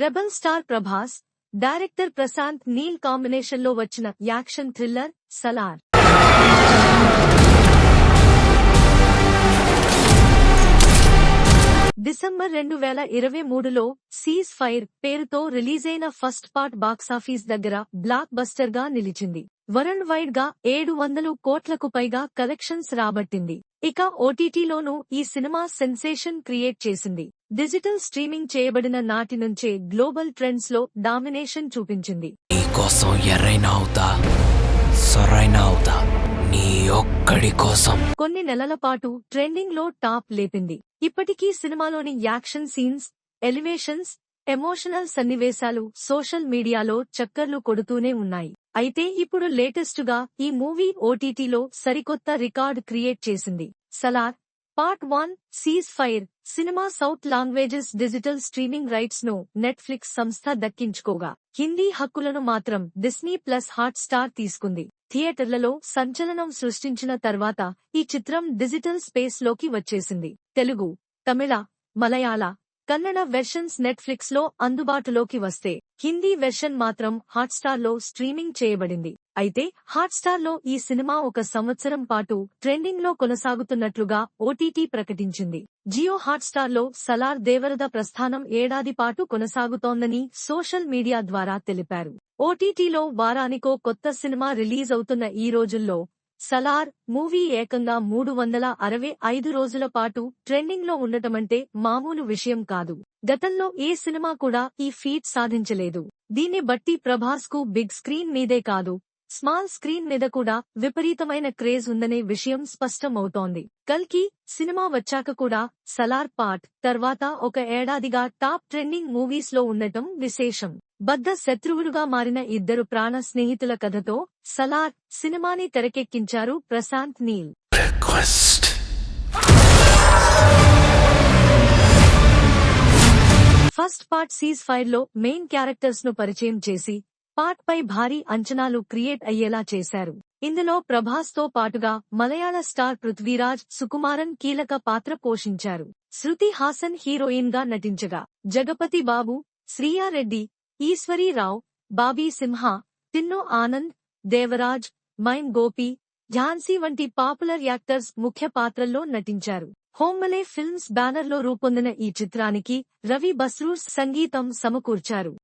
Rebel star Prabhas director Prashanth Neel కాంబినేషన్లో వచ్చిన action thriller Salaar. December రెండు వేల ఇరవై మూడులో సీజ్ ఫైర్ పేరుతో రిలీజైన ఫస్ట్ పార్ట్ బాక్సాఫీస్ దగ్గర బ్లాక్ బస్టర్గా నిలిచింది. వరల్డ్ వైడ్గా ఏడు వందలు కోట్లకు పైగా కలెక్షన్స్ రాబట్టింది. ఇక ఓటీటీలోనూ ఈ సినిమా సెన్సేషన్ క్రియేట్ చేసింది. డిజిటల్ స్ట్రీమింగ్ చేయబడిన నాటి నుంచే గ్లోబల్ ట్రెండ్స్లో డామినేషన్ చూపించింది. నీకోసం ఎర్రైనా అవుతా సొరైనా అవుతా నీ ఒక్కడి కోసం. కొన్ని నెలల పాటు ట్రెండింగ్లో టాప్ లేపింది. ఇప్పటికీ సినిమాలోని యాక్షన్ సీన్స్ ఎలివేషన్స్ ఎమోషనల్ సన్నివేశాలు సోషల్ మీడియాలో చక్కర్లు కొడుతూనే ఉన్నాయి. అయితే ఇప్పుడు లేటెస్ట్గా ఈ మూవీ ఓటీటీలో సరికొత్త రికార్డ్ క్రియేట్ చేసింది. Salaar part one ceasefire cinema south languages digital streaming రైట్స్ను Netflix సంస్థ దక్కించుకోగా. హిందీ హక్కులను మాత్రం డిస్నీ ప్లస్ హాట్ స్టార్ తీసుకుంది. థియేటర్లలో సంచలనం సృష్టించిన తర్వాత ఈ చిత్రం డిజిటల్ స్పేస్లోకి వచ్చేసింది. తెలుగు తమిళ మలయాళ కన్నడ వెర్షన్స్ నెట్ఫ్లిక్స్లో అందుబాటులోకి వస్తే హిందీ వెర్షన్ మాత్రం హాట్స్టార్లో స్ట్రీమింగ్ చేయబడింది. అయితే హాట్స్టార్లో ఈ సినిమా ఒక సంవత్సరం పాటు ట్రెండింగ్లో కొనసాగుతున్నట్లుగా ఓటీటీ ప్రకటించింది. జియో హాట్స్టార్లో సలార్ దేవరద ప్రస్థానం ఏడాది పాటు కొనసాగుతోందని సోషల్ మీడియా ద్వారా తెలిపారు. ఓటీటీలో వారానికో కొత్త సినిమా రిలీజ్ అవుతున్న ఈ రోజుల్లో సలార్ మూవీ ఏకంగా మూడు వందల అరవై ఐదు రోజుల పాటు ట్రెండింగ్లో ఉండటమంటే మామూలు విషయం కాదు. గతంలో ఏ సినిమా కూడా ఈ ఫీట్ సాధించలేదు. దీన్ని బట్టి ప్రభాస్కు బిగ్ స్క్రీన్ మీదే కాదు స్మాల్ స్క్రీన్ మీద కూడా విపరీతమైన క్రేజ్ ఉందనే విషయం స్పష్టమవుతోంది. కల్కి సినిమా వచ్చాక కూడా సలార్ పార్ట్ తర్వాత ఒక ఏడాదిగా టాప్ ట్రెండింగ్ మూవీస్లో ఉండటం విశేషం. బద్ద శత్రువులుగా మారిన ఇద్దరు ప్రాణ స్నేహితుల కథతో సలార్ సినిమాని తెరకెక్కించారు ప్రశాంత్ నీల్. ఫస్ట్ పార్ట్ సీజ్ ఫైర్లో మెయిన్ క్యారెక్టర్స్ను పరిచయం చేసి పాట్ పై భారీ అంచనాలు క్రియేట్ అయ్యేలా చేశారు. ఇందులో ప్రభాస్తో పాటుగా మలయాళ స్టార్ పృథ్వీరాజ్ సుకుమారన్ కీలక పాత్ర పోషించారు. శృతి హాసన్ హీరోయిన్గా నటించగా జగపతి బాబు శ్రీయారెడ్డి ఈశ్వరీరావు బాబీ సింహ తిన్ను ఆనంద్ దేవరాజ్ మైమ్ గోపి ఝాన్సీ వంటి పాపులర్ యాక్టర్స్ ముఖ్య పాత్రల్లో నటించారు. హోమ్మలే ఫిల్మ్స్ బ్యానర్లో రూపొందిన ఈ చిత్రానికి రవి బస్రూర్ సంగీతం సమకూర్చారు.